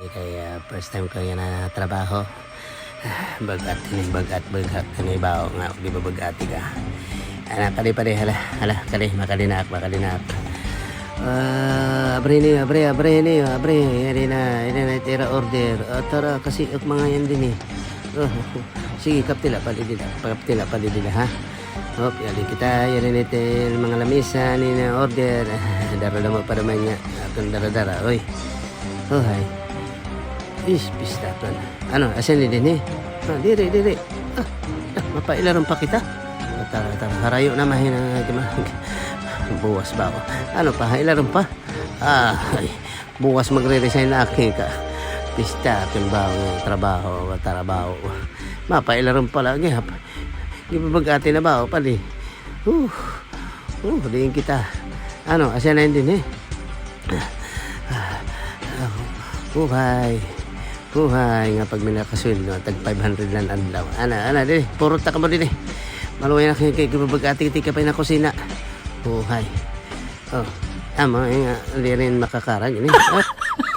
Kaya first time ko yan na trabaho. Ah, Bagat bagat bagat ni bao nga di ba bagati ka. Anak kali pa hala hala kali makalinak makalinak. Ah, abre ni abre abre ni abre yari na yari na tira order. Ah, tara kasi ak mga yan din eh. Oh, sige kaptila pali dila kaptila pali dila ha. Hop, yali kita yari na ito mga lamisa ni na order. Dara mo para man niya. Akong dara dara oy. Oh hay. Is, pistapan. Ano, asan ni din eh? Ah, dire, dire. Ah, ah mapailaron pa kita. Ah, tara, tara. Harayo na mahin Buwas ba ako? Ano pa, ilaron pa? Ah, ay, bukas magre-resign na aking ka. Pista, timbaw ng trabaho, trabaho. Mapailaron pa lagi. hap. Di ba bagati na ba? O, pali. Uh, uh, paliin kita. Ano, asan na din eh? Ah, ah, buhay. Buhay nga pag may nakasweldo, tag 500 lang adlaw. Ana, ana, di, puro ta ka mo eh. Maluway na kayo kay kiti ka pa na kusina. Buhay. Oh, amo, nga, hindi rin makakarag. Ini. Ah,